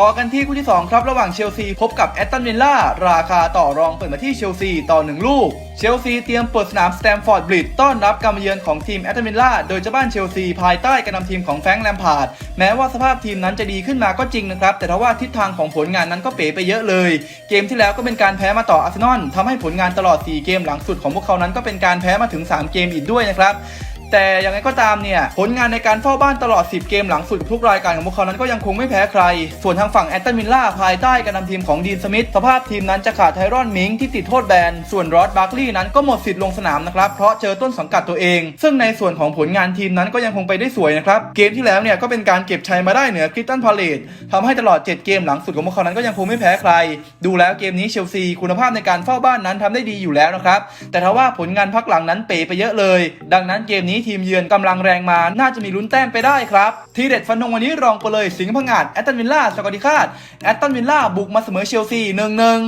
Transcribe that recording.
ต่อกันที่คู่ที่ 2 ครับ ระหว่างเชลซีพบกับแอตตันวิลล่าราคาต่อรองเปิดมาที่เชลซีต่อ 1 ลูก เชลซีเตรียมเปิดสนามสแตมฟอร์ดบริดจ์ต้อนรับการมาเยือนของทีมแอตตันวิลล่าโดยเจ้าบ้านเชลซีภายใต้การนำทีมของแฟรงค์แลมพาร์ดแม้ว่าสภาพทีมนั้นจะดีขึ้นมาก็จริงนะครับ แต่ทว่าทิศทางของผลงานนั้นก็เป๋ไปเยอะเลย เกมที่แล้วก็เป็นการแพ้มาต่ออาร์เซนอลทำให้ผลงานตลอด 4 เกมหลังสุดของพวกเขานั้นก็เป็นการแพ้มาถึง 3 เกมอีกด้วยนะครับ แต่อย่างไรก็ตามเนี่ย ผลงานในการเฝ้าบ้านตลอด 10 เกมหลังสุดทุกรายการของพวกเขานั้นก็ยังคงไม่แพ้ใคร ส่วนทางฝั่งแอตตันวิลล่าภายใต้การนำทีมของดีนสมิธสภาพทีมนั้นจะขาดไทรอนมิงที่ติดโทษแบน ส่วนรอดบาร์คลีย์นั้นก็หมดสิทธิ์ลงสนามนะครับ เพราะเจอต้นสังกัดตัวเอง ซึ่งในส่วนของผลงานทีมนั้นก็ยังคงไปได้สวยนะครับ เกมที่แล้วเนี่ยก็เป็นการเก็บชัยมาได้เหนือคริสตันพาเลตทำให้ตลอด 7 เกมหลังสุดของพวกเขานั้นก็ยังคงไม่แพ้ใคร ดูแล้วเกมนี้เชลซีคุณภาพในการเฝ้าบ้านนั้นทำได้ดีอยู่แล้วนะครับ แต่ทว่าผลงานพักหลังนั้นเป๋ไปเยอะเลย ดังนั้นเกมนี้ทีมเยือนกำลังแรงมา น่าจะมีลุ้นแต้มไปได้ครับ ทีเด็ดฟันธงวันนี้รองไปเลยสิงห์พังงาดแอตตันวิลล่าสกอติคาดแอตตันวิลล่าบุกมาเสมอเชลซีหนึ่งหนึ่ง